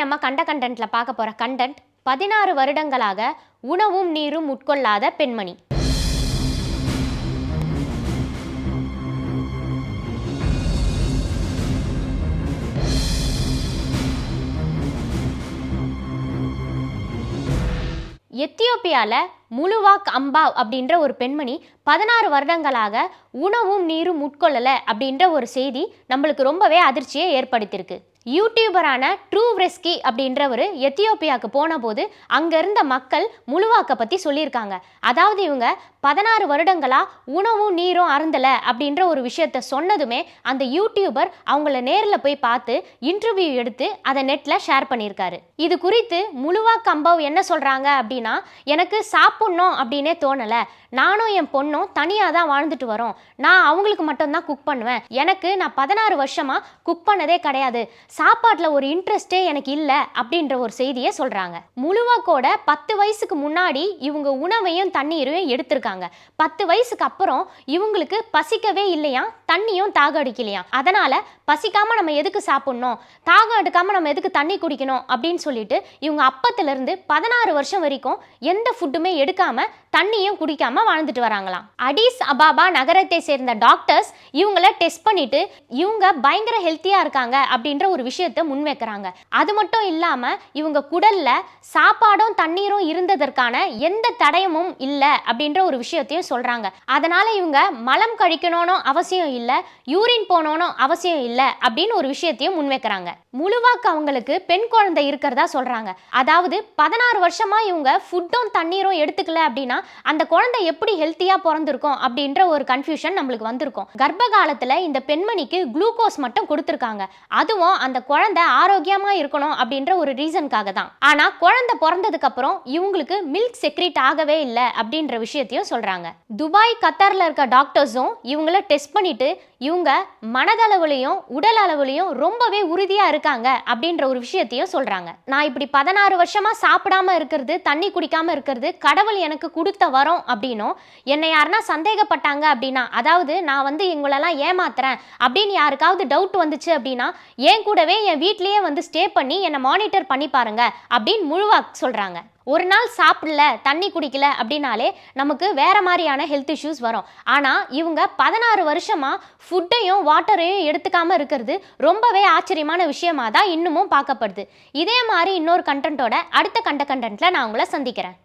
நம்ம கண்ட கண்டென்ட்ல பார்க்க போற கண்டென்ட் பதினாறு வருடங்களாக உணவும் நீரும் உட்கொள்ளாத பெண்மணி. எத்தியோப்பியால முழுவாக் அம்பா அப்படின்ற ஒரு பெண்மணி பதினாறு வருடங்களாக உணவும் நீரும் உட்கொள்ளலை அப்படின்ற ஒரு செய்தி நம்மளுக்கு ரொம்பவே அதிர்ச்சியை ஏற்படுத்தியிருக்கு. யூடியூபரான ட்ரூ ரெஸ்கி அப்படின்றவர் எத்தியோப்பியாவுக்கு போன போது அங்கே இருந்த மக்கள் முழுவாக்கை பற்றி சொல்லியிருக்காங்க. அதாவது இவங்க பதினாறு வருடங்களாக உணவும் நீரும் அருந்தலை அப்படின்ற ஒரு விஷயத்த சொன்னதுமே அந்த யூடியூபர் அவங்கள நேரில் போய் பார்த்து இன்டர்வியூ எடுத்து அதை நெட்டில் ஷேர் பண்ணியிருக்காரு. இது குறித்து முழுவா அம்பாவ் என்ன சொல்கிறாங்க அப்படின்னா எனக்கு சாப்பிட்ணும் அப்படின்னே தோணலை. நானும் என் பொண்ணும் தனியாக தான் வாழ்ந்துட்டு வரோம். நான் அவங்களுக்கு மட்டும்தான் குக் பண்ணுவேன். எனக்கு நான் பதினாறு வருஷமாக குக் பண்ணதே கிடையாது. சாப்பாட்டில் ஒரு இன்ட்ரெஸ்டே எனக்கு இல்லை அப்படின்ற ஒரு செய்தியை சொல்கிறாங்க முழுவாக்கோட பத்து வயசுக்கு முன்னாடி இவங்க உணவையும் தண்ணீரையும் எடுத்திருக்காங்க. பத்து வயசுக்கு அப்புறம் இவங்களுக்கு பசிக்கவே இல்லையா? தண்ணியும் தாகம் அடிக்கலையா அதனால் பசிக்காமல் நம்ம எதுக்கு சாப்பிட்ணும்? தாகம் எடுக்காமல் நம்ம எதுக்கு தண்ணி குடிக்கணும் அப்படின்னு சொல்லிட்டு இவங்க அப்பத்துலேருந்து பதினாறு வருஷம் வரைக்கும் எந்த ஃபுட்டுமே எடுக்காம தண்ணியும் குடிக்காம வாழ்ந்துட்டு வராங்களாம். அடிஸ் அபாபா நகரத்தை சேர்ந்த டாக்டர்ஸ் இவங்கள டெஸ்ட் பண்ணிட்டு இவங்க பயங்கர ஹெல்த்தியா இருக்காங்க அப்படின்ற ஒரு விஷயத்தை முன்வைக்கிறாங்க. அது மட்டும் இல்லாம இவங்க குடல்ல சாப்பாடும் தண்ணீரும் இருந்ததற்கான எந்த தடயமும் இல்லை அப்படின்ற ஒரு விஷயத்தையும் சொல்றாங்க. அதனால் இவங்க மலம் கழிக்கணும்னு அவசியம் இல்லை யூரின் போகணும்னு அவசியம் இல்லை அப்படின்னு ஒரு விஷயத்தையும் முன்வைக்கிறாங்க. முழுவாக்கு அவங்களுக்கு பெண் குழந்தை இருக்கிறதா சொல்றாங்க. அதாவது பதினாறு வருஷமா இவங்க ஃபுட்டும் தண்ணீரும் எடுத்துக்கல அப்படின்னா அந்த குழந்தை எப்படி ஹெல்த்தியாக பிறந்திருக்கும் அப்படின்ற ஒரு கன்ஃபியூஷன் நம்மளுக்கு வந்திருக்கும். கர்ப்ப காலத்தில் இந்த பெண்மணிக்கு குளுக்கோஸ் மட்டும் கொடுத்துருக்காங்க. அதுவும் அந்த குழந்தை ஆரோக்கியமாக இருக்கணும் அப்படின்ற ஒரு ரீசனுக்காக தான். ஆனால் குழந்தை பிறந்ததுக்கு அப்புறம் இவங்களுக்கு மில்க் செக்ரீட் ஆகவே இல்லை அப்படின்ற விஷயத்தையும் சொல்கிறாங்க துபாய் கத்தாரில் இருக்க டாக்டர்ஸும் இவங்கள டெஸ்ட் பண்ணிட்டு இவங்க மனதளவுலையும் உடல் அளவுலையும் ரொம்பவே உறுதியாக இருக்காங்க அப்படின்ற ஒரு விஷயத்தையும் சொல்கிறாங்க நான் இப்படி பதினாறு வருஷமாக சாப்பிடாம இருக்கிறது தண்ணி குடிக்காமல் இருக்கிறது கடவுள் எனக்கு கொடுத்த வரம் அப்படின்னும் என்னை யாருன்னா சந்தேகப்பட்டாங்க அப்படின்னா அதாவது நான் வந்து இவங்களெல்லாம் ஏமாத்துறேன் அப்படின்னு யாருக்காவது டவுட் வந்துச்சு அப்படின்னா என் கூடவே என் வீட்லேயே வந்து ஸ்டே பண்ணி என்னை மானிட்டர் பண்ணி பாருங்க அப்படின்னு முழுவா சொல்கிறாங்க ஒரு நாள் சாப்பிடல தண்ணி குடிக்கல அப்படின்னாலே நமக்கு வேற மாதிரியான ஹெல்த் இஷ்யூஸ் வரும். ஆனால் இவங்க பதினாறு வருஷமா ஃபுட்டையும் வாட்டரையும் எடுத்துக்காம இருக்கிறது ரொம்பவே ஆச்சரியமான விஷயமா தான் இன்னமும் பார்க்கப்படுது. இதே மாதிரி இன்னொரு கண்டென்ட்டோட அடுத்த கண்ட கண்டென்ட்ல நான் உங்களை சந்திக்கிறேன்.